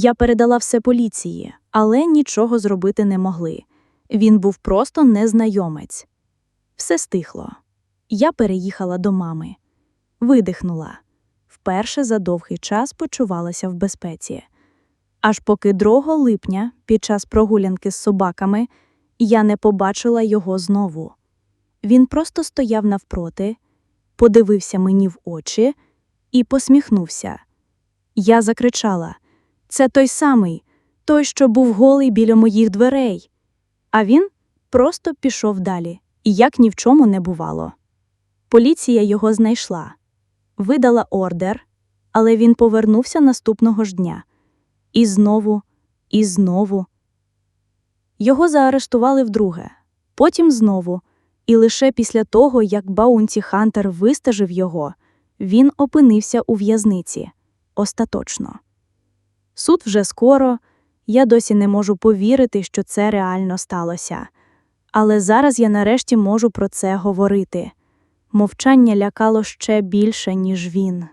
Я передала все поліції, але нічого зробити не могли. Він був просто незнайомець. Все стихло. Я переїхала до мами. Видихнула. Вперше за довгий час почувалася в безпеці. Аж поки 2 липня, під час прогулянки з собаками, я не побачила його знову. Він просто стояв навпроти, подивився мені в очі і посміхнувся. Я закричала Це той самий, той, що був голий біля моїх дверей. А він просто пішов далі, і як ні в чому не бувало. Поліція його знайшла, видала ордер, але він повернувся наступного ж дня. І знову, і знову. Його заарештували вдруге, потім знову, і лише після того, як Баунті Хантер вистежив його, він опинився у в'язниці. Остаточно. Суд вже скоро, я досі не можу повірити, що це реально сталося. Але зараз я нарешті можу про це говорити. Мовчання лякало ще більше, ніж він.